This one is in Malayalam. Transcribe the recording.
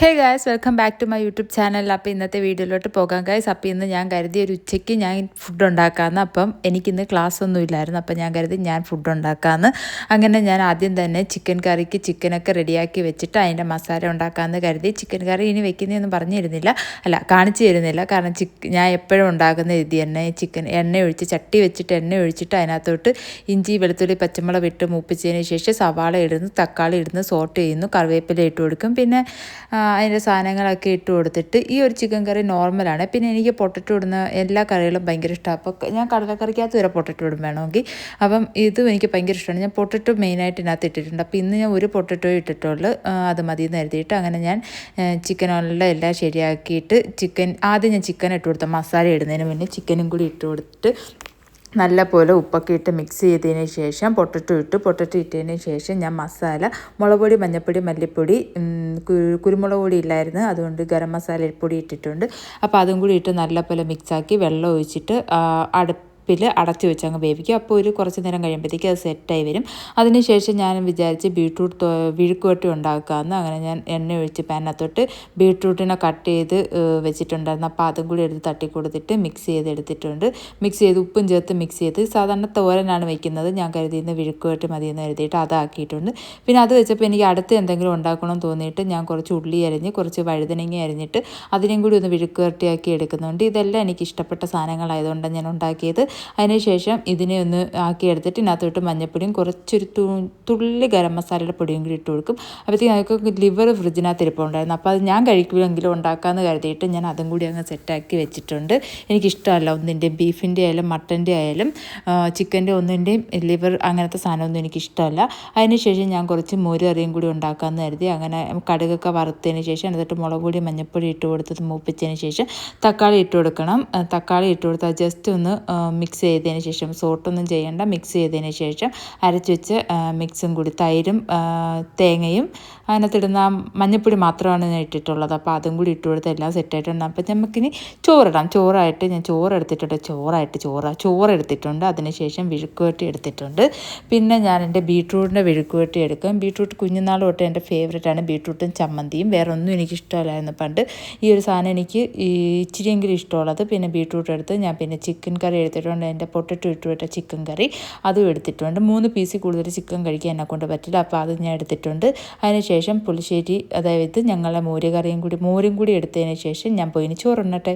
Hey guys welcome back to my YouTube channel അപ്പോൾ ഇന്നത്തെ വീഡിയോയിലോട്ട് പോകാം. ഗായ്സ് അപ്പോൾ ഇന്ന് ഞാൻ കരുതി ഒരു ഉച്ചയ്ക്ക് ഞാൻ ഫുഡ് ഉണ്ടാക്കാമെന്ന് അപ്പം എനിക്കിന്ന് ക്ലാസ് ഒന്നും ഇല്ലായിരുന്നു. അപ്പം ഞാൻ കരുതി ഞാൻ ഫുഡ് ഉണ്ടാക്കാമെന്ന് അങ്ങനെ ഞാൻ ആദ്യം തന്നെ ചിക്കൻ കറിക്ക് ചിക്കനൊക്കെ റെഡിയാക്കി വെച്ചിട്ട് അതിന്റെ മസാല ഉണ്ടാക്കാമെന്ന് കരുതി. ചിക്കൻ കറി ഇനി വെക്കുന്നതൊന്നും പറഞ്ഞിരുന്നില്ല. അല്ല കാണിച്ചു തരുന്നില്ല. കാരണം ഞാൻ എപ്പോഴും ഉണ്ടാക്കുന്ന രീതി തന്നെ ചിക്കൻ എണ്ണ ഒഴിച്ച് ചട്ടി വെച്ചിട്ട് എണ്ണ ഒഴിച്ചിട്ട് അതിനകത്തോട്ട് ഇഞ്ചി വെളുത്തുള്ളി പച്ചമുളക് ഇട്ട് മൂപ്പിച്ചതിന് ശേഷം സവാള ഇടുന്നു തക്കാളി ഇടുന്നു സോട്ട് ചെയ്യുന്നു കറിവേപ്പില ഇട്ട് കൊടുക്കും. പിന്നെ അതിന്റെ സാധനങ്ങളൊക്കെ ഇട്ട് കൊടുത്തിട്ട് ഈ ഒരു ചിക്കൻ കറി നോർമലാണ് പിന്നെ എനിക്ക് പൊട്ടറ്റോ ഇടുന്ന എല്ലാ കറികളും ഭയങ്കര ഇഷ്ടമാണ് അപ്പോൾ ഞാൻ കടലക്കറിക്കകത്ത് വരെ പൊട്ടറ്റോ ഇടും വേണമെങ്കിൽ. അപ്പം ഇതും എനിക്ക് ഭയങ്കര ഇഷ്ടമാണ് ഞാൻ പൊട്ടറ്റോ മെയിനായിട്ട് ഇതിനകത്ത് ഇട്ടിട്ടുണ്ട്. അപ്പോൾ ഇന്ന് ഞാൻ ഒരു പൊട്ടറ്റോ ഇട്ടിട്ടുള്ളൂ. അത് മതി എന്ന് കരുതിയിട്ട് അങ്ങനെ ഞാൻ ചിക്കൻ എല്ലാം ശരിയാക്കിയിട്ട് ചിക്കൻ ആദ്യം ഞാൻ ചിക്കൻ ഇട്ട് കൊടുത്ത മസാല ഇടുന്നതിന് മുന്നേ ചിക്കനും കൂടി ഇട്ട് കൊടുത്തിട്ട് നല്ല പോലെ ഉപ്പൊക്കെ ഇട്ട് മിക്സ് ചെയ്തതിന് ശേഷം പൊട്ടറ്റോ ഇട്ട്. പൊട്ടറ്റോ ഇട്ടതിന് ശേഷം ഞാൻ മസാല മുളക് പൊടി മഞ്ഞൾപ്പൊടി മല്ലിപ്പൊടി കുരുമുളക് പൊടി ഇല്ലായിരുന്നു. അതുകൊണ്ട് ഗരം മസാല പൊടി ഇട്ടിട്ടുണ്ട്. അപ്പോൾ അതും കൂടി ഇട്ട് നല്ല പോലെ മിക്സാക്കി വെള്ളം ഒഴിച്ചിട്ട് അടുപ്പ് അടുപ്പിൽ അടച്ചു വെച്ച് അങ്ങ് വേവിക്കും. അപ്പോൾ ഒരു കുറച്ച് നേരം കഴിയുമ്പോഴത്തേക്ക് അത് സെറ്റായി വരും. അതിനുശേഷം ഞാൻ വിചാരിച്ച് ബീട്രൂട്ട് വിഴുക്കുവട്ടി ഉണ്ടാക്കാമെന്ന് അങ്ങനെ ഞാൻ എണ്ണ ഒഴിച്ച് പാനകത്തോട്ട് ബീട്രൂട്ടിനെ കട്ട് ചെയ്ത് വെച്ചിട്ടുണ്ടായിരുന്നു. അപ്പോൾ അതും കൂടി എടുത്ത് തട്ടി കൊടുത്തിട്ട് മിക്സ് ചെയ്ത് എടുത്തിട്ടുണ്ട്. മിക്സ് ചെയ്ത് ഉപ്പും ചേർത്ത് മിക്സ് ചെയ്ത് സാധാരണ തോരനാണ് വെക്കുന്നത്. ഞാൻ കരുതിയിരുന്ന വിഴുക്കുവട്ടി മതിയെന്ന് കരുതിയിട്ട് അതാക്കിയിട്ടുണ്ട് പിന്നെ അത് വെച്ചപ്പോൾ എനിക്ക് അടുത്ത് എന്തെങ്കിലും ഉണ്ടാക്കണം തോന്നിയിട്ട് ഞാൻ കുറച്ച് ഉള്ളി അരിഞ്ഞ് കുറച്ച് വഴുതനങ്ങ അരിഞ്ഞിട്ട് അതിനും കൂടി ഒന്ന് വിഴുക്കുവരട്ടിയാക്കി എടുക്കുന്നുണ്ട്. ഇതെല്ലാം എനിക്ക് ഇഷ്ടപ്പെട്ട സാധനങ്ങളായതുകൊണ്ടാണ് ഞാൻ ഉണ്ടാക്കിയത്. അതിനുശേഷം ഇതിനെ ഒന്ന് ആക്കി എടുത്തിട്ട് ഇതിനകത്തോട്ട് മഞ്ഞപ്പൊടിയും കുറച്ചൊരു തുള്ളി ഗരം മസാലയുടെ പൊടിയും കൂടി ഇട്ട് കൊടുക്കും. അപ്പോഴത്തേക്കും അതൊക്കെ ലിവർ ഫ്രിഡ്ജിനകത്ത് ഇരിപ്പുണ്ടായിരുന്നു അപ്പോൾ അത് ഞാൻ കഴിക്കുമെങ്കിലും ഉണ്ടാക്കാമെന്ന് കരുതിയിട്ട് ഞാൻ അതും കൂടി അങ്ങ് സെറ്റാക്കി വെച്ചിട്ടുണ്ട്. എനിക്കിഷ്ടമല്ല ഒന്നിന്റെയും ബീഫിന്റെ ആയാലും മട്ടന്റെ ആയാലും ചിക്കന്റെ ഒന്നിന്റെയും ലിവർ അങ്ങനത്തെ സാധനമൊന്നും എനിക്കിഷ്ടമല്ല. അതിനുശേഷം ഞാൻ കുറച്ച് മോര് കറിയും കൂടി ഉണ്ടാക്കാമെന്ന് കരുതി. അങ്ങനെ കടുകൊക്കെ വറുത്തതിന് ശേഷം എന്നിട്ട് മുളക് പൊടി മഞ്ഞൾപ്പൊടി ഇട്ട് കൊടുത്തത് മൂപ്പിച്ചതിന് ശേഷം തക്കാളി ഇട്ട് കൊടുക്കണം. തക്കാളി ഇട്ട് കൊടുത്താൽ ജസ്റ്റ് ഒന്ന് മിക്സ് ചെയ്തതിന് ശേഷം സോട്ടൊന്നും ചെയ്യേണ്ട മിക്സ് ചെയ്തതിന് ശേഷം അരച്ച് വെച്ച് മിക്സും കൂടി തൈരും തേങ്ങയും അതിനകത്തിടുന്ന മഞ്ഞപ്പൊടി മാത്രമാണ് ഞാൻ ഇട്ടിട്ടുള്ളത്. അപ്പോൾ അതും കൂടി ഇട്ട് കൊടുത്ത് എല്ലാം സെറ്റായിട്ടുണ്ട് അപ്പോൾ നമുക്കിനി ചോറിടാം. ചോറായിട്ട് ഞാൻ ചോറ് എടുത്തിട്ടുണ്ട് ചോറായിട്ട് ചോറ് ചോറ് എടുത്തിട്ടുണ്ട് അതിനുശേഷം വിഴുക്കുവട്ടി എടുത്തിട്ടുണ്ട്. പിന്നെ ഞാൻ എന്റെ ബീട്രൂട്ടിന്റെ വിഴുക്കുവട്ടി എടുക്കും. ബീട്രൂട്ട് കുഞ്ഞുനാൾ തൊട്ട് എന്റെ ഫേവറേറ്റാണ് ബീട്രൂട്ടും ചമ്മന്തിയും. വേറെ ഒന്നും എനിക്ക് ഇഷ്ടമല്ലായിരുന്നു പണ്ട്. ഈ ഒരു സാധനം എനിക്ക് ഇച്ചിരിയെങ്കിലും ഇഷ്ടമുള്ളത്. പിന്നെ ബീട്രൂട്ട് എടുത്ത് ഞാൻ പിന്നെ ചിക്കൻ കറി എടുത്തിട്ടുണ്ട്. എന്റെ പൊട്ടറ്റോ ഇട്ടുവിട്ട ചിക്കൻ കറി. അതും എടുത്തിട്ടുണ്ട്. മൂന്ന് പീസിൽ കൂടുതൽ ചിക്കൻ കഴിക്കാൻ എന്നെ കൊണ്ട് പറ്റില്ല. അപ്പോൾ അത് ഞാൻ എടുത്തിട്ടുണ്ട്. അതിനുശേഷം പുളിശ്ശേരി അതായത് ഞങ്ങളെ മോര് കറിയും കൂടി മോരും കൂടി എടുത്തതിന് ശേഷം ഞാൻ പോയിന് ചോറുണ്ണട്ടെ.